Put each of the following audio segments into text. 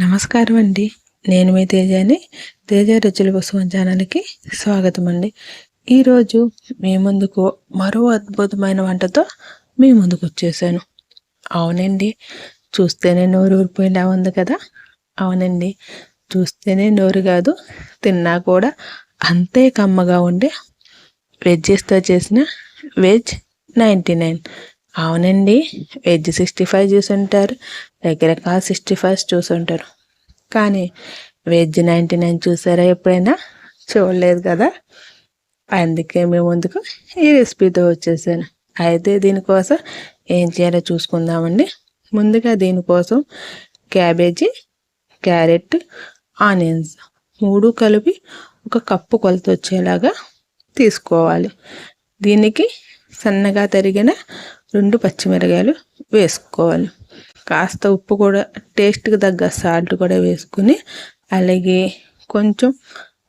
నమస్కారం అండి. నేను మీ తేజాని. తేజ రుచుల కోసం ఛానల్కి స్వాగతం అండి ఈరోజు మీ ముందుకు మరో అద్భుతమైన వంటతో మీ ముందుకు వచ్చేసాను. అవునండి. చూస్తేనే నోరు ఊరిపోయేలా ఉంది కదా? అవునండి. చూస్తేనే నోరు కాదు తిన్నా కూడా అంతే కమ్మగా ఉండే వెజ్జెస్తో చేసిన వెజ్ నైంటీ నైన్. అవునండి. వెజ్ సిక్స్టీ ఫైవ్ చూసి ఉంటారు రకరకాల సిక్స్టీ ఫైవ్ చూసుంటారు. కానీ వెజ్ నైంటీ నైన్ చూసారా ఎప్పుడైనా? చూడలేదు కదా. అందుకే మేము ముందుకు ఈ రెసిపీతో వచ్చేసాను. అయితే దీనికోసం ఏం చేయాలో చూసుకుందామండి. ముందుగా దీనికోసం క్యాబేజీ క్యారెట్ ఆనియన్స్ మూడు కలిపి ఒక కప్పు కొలత వచ్చేలాగా తీసుకోవాలి. దీనికి సన్నగా తరిగిన రెండు పచ్చిమిరకాయలు వేసుకోవాలి. కాస్త ఉప్పు కూడా టేస్ట్కి తగ్గ సాల్ట్ కూడా వేసుకుని అలాగే కొంచెం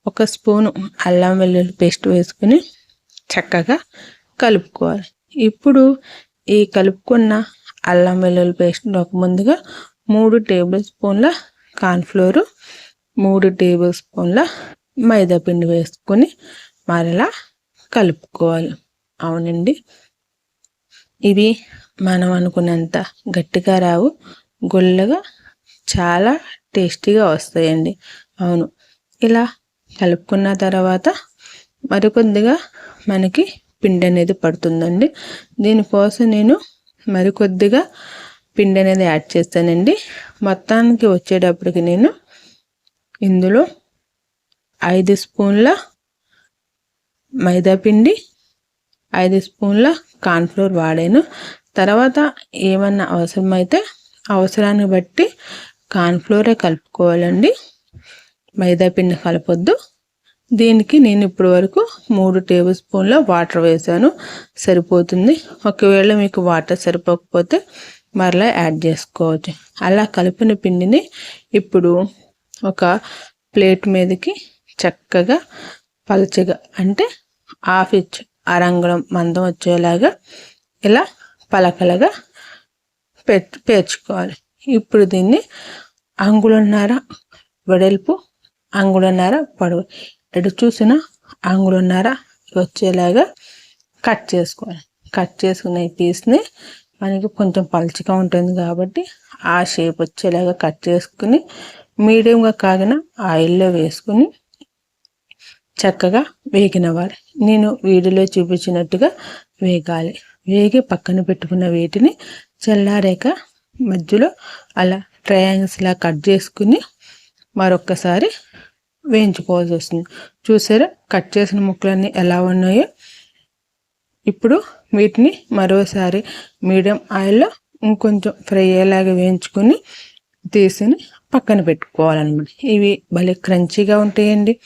ఒక స్పూను అల్లం వెల్లుల్లి పేస్ట్ వేసుకుని చక్కగా కలుపుకోవాలి. ఇప్పుడు ఈ కలుపుకున్న అల్లం వెల్లుల్లి పేస్ట్లోకి ముందుగా మూడు టేబుల్ స్పూన్ల కార్న్ఫ్లోరు మూడు టేబుల్ స్పూన్ల మైదా పిండి వేసుకొని మరలా కలుపుకోవాలి. అవునండి. ఇవి మనం అనుకున్నంత గట్టిగా రావు గుల్లగా చాలా టేస్టీగా వస్తాయండి. అవును. ఇలా కలుపుకున్న తర్వాత మరికొద్దిగా మనకి పిండి అనేది పడుతుందండి. దీనికోసం నేను మరికొద్దిగా పిండి అనేది యాడ్ చేస్తానండి. మొత్తానికి వచ్చేటప్పటికి నేను ఇందులో ఐదు స్పూన్ల మైదా పిండి ఐదు స్పూన్ల కార్న్ఫ్లోర్ వాడాను. తర్వాత ఏమన్నా అవసరమైతే అవసరాన్ని బట్టి కార్న్ఫ్లోరే కలుపుకోవాలండి. మైదా పిండి కలపొద్దు. దీనికి నేను ఇప్పటి వరకు మూడు టేబుల్ స్పూన్ల వాటర్ వేసాను. సరిపోతుంది. ఒకవేళ మీకు వాటర్ సరిపోకపోతే మరలా యాడ్ చేసుకోవచ్చు. అలా కలిపిన పిండిని ఇప్పుడు ఒక ప్లేట్ మీదకి చక్కగా పలచగా అంటే హాఫ్ ఇంచ్ అరంగుళం మందం వచ్చేలాగా ఇలా పలకలుగా పేర్చుకోవాలి. ఇప్పుడు దీన్ని అంగుళన్నర వెడల్పు అంగుళన్నర పొడవు. ఎటు చూసిన అంగుళన్నర వచ్చేలాగా కట్ చేసుకోవాలి. కట్ చేసుకునే పీస్ని మనకి కొంచెం పలుచగా ఉంటుంది కాబట్టి ఆ షేప్ వచ్చేలాగా కట్ చేసుకుని మీడియంగా కాగిన ఆయిల్లో వేసుకుని చక్కగా వేగినవ్వాలి. నేను వీడియోలో చూపించినట్టుగా వేగాలి. వేగి పక్కన పెట్టుకున్న వీటిని చల్లారాక మధ్యలో అలా ట్రయాంగిల్స్లా కట్ చేసుకుని మరొక్కసారి వేయించుకోవాల్సి వస్తుంది. చూసారా? కట్ చేసిన ముక్కలన్నీ ఎలా ఉన్నాయో? ఇప్పుడు వీటిని మరోసారి మీడియం ఆయిల్లో ఇంకొంచెం ఫ్రై అయ్యేలాగా వేయించుకొని తీసిని పక్కన పెట్టుకోవాలన్నమాట. ఇవి భలే క్రంచీగా ఉంటాయండి.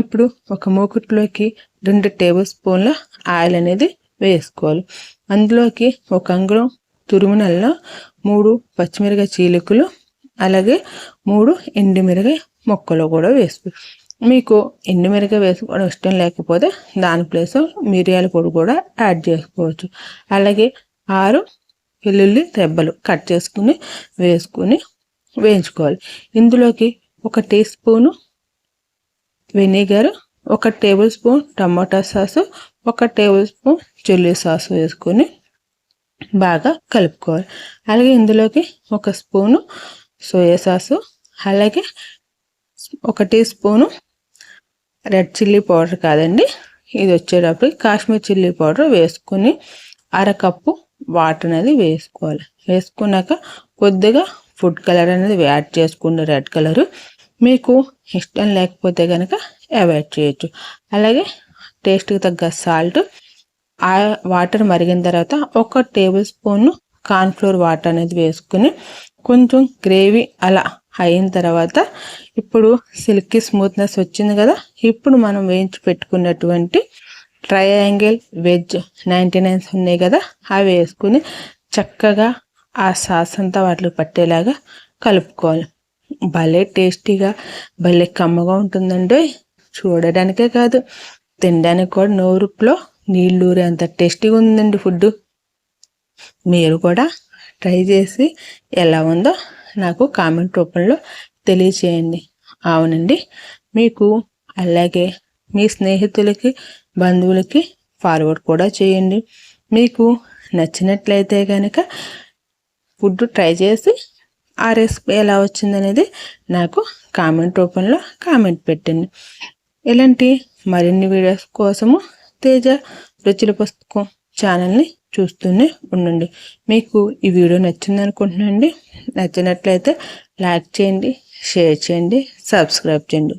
ఇప్పుడు ఒక మూకుట్లోకి రెండు టేబుల్ స్పూన్ల ఆయిల్ అనేది వేసుకోవాలి. అందులోకి ఒక అంగుళం తురుమునల్లో మూడు పచ్చిమిరకాయ చీలికలు అలాగే మూడు ఎండుమిరకాయ మొక్కలు కూడా వేసుకో మీకు ఎండుమిరకాయ వేసుకోవడం ఇష్టం లేకపోతే దాని ప్లేస్ మిరియాల పొడి కూడా యాడ్ చేసుకోవచ్చు. అలాగే ఆరు వెల్లుల్లి రెబ్బలు కట్ చేసుకుని వేసుకుని వేయించుకోవాలి. ఇందులోకి ఒక టీ స్పూను వెనిగర్. ఒక టేబుల్ స్పూన్ టమాటా సాసు ఒక టేబుల్ స్పూన్ చిల్లీ సాస్ వేసుకొని బాగా కలుపుకోవాలి. అలాగే ఇందులోకి ఒక స్పూను సోయా సాసు అలాగే ఒక teaspoon red chilli powder కాదండి. ఇది వచ్చేటప్పుడు కాశ్మీర్ చిల్లీ పౌడర్ వేసుకొని అరకప్పు వాటర్ అనేది వేసుకోవాలి. వేసుకున్నాక కొద్దిగా ఫుడ్ కలర్ అనేది యాడ్ చేసుకుంటే రెడ్ కలరు. మీకు ఇష్టం లేకపోతే కనుక అవాయిడ్ చేయొచ్చు. అలాగే టేస్ట్కి తగ్గ సాల్ట్ ఆ వాటర్ మరిగిన తర్వాత ఒక టేబుల్ స్పూన్ కార్న్ఫ్లోర్ వాటర్ అనేది వేసుకుని కొంచెం గ్రేవీ అలా అయిన తర్వాత ఇప్పుడు సిల్కీ స్మూత్నెస్ వచ్చింది కదా ఇప్పుడు మనం వేయించి పెట్టుకున్నటువంటి ట్రయాంగిల్ వెజ్ నైంటీ నైన్స్ ఉన్నాయి కదా అవి వేసుకుని చక్కగా ఆ సాస్ అంతా వాటికి పట్టేలాగా కలుపుకోవాలి. భలే టేస్టీగా భలే కమ్మగా ఉంటుందండి. చూడడానికే కాదు తినడానికి కూడా నోరులో నీళ్ళూరి అంత టేస్టీగా ఉందండి ఫుడ్ మీరు కూడా ట్రై చేసి ఎలా ఉందో నాకు కామెంట్ రూపంలో తెలియచేయండి. అవునండి మీకు అలాగే మీ స్నేహితులకి బంధువులకి ఫార్వర్డ్ కూడా చేయండి. మీకు నచ్చినట్లయితే కనుక ఫుడ్ ట్రై చేసి ఆ రెసిపీ ఎలా వచ్చిందనేది నాకు కామెంట్ రూపంలో కామెంట్ పెట్టండి. ఇలాంటి మరిన్ని వీడియోస్ కోసము తేజ రుచుల పుస్తకం ఛానల్ని చూస్తూనే ఉండండి. మీకు ఈ వీడియో నచ్చింది అనుకుంటున్నాండి నచ్చినట్లయితే లైక్ చేయండి షేర్ చేయండి సబ్స్క్రైబ్ చేయండి.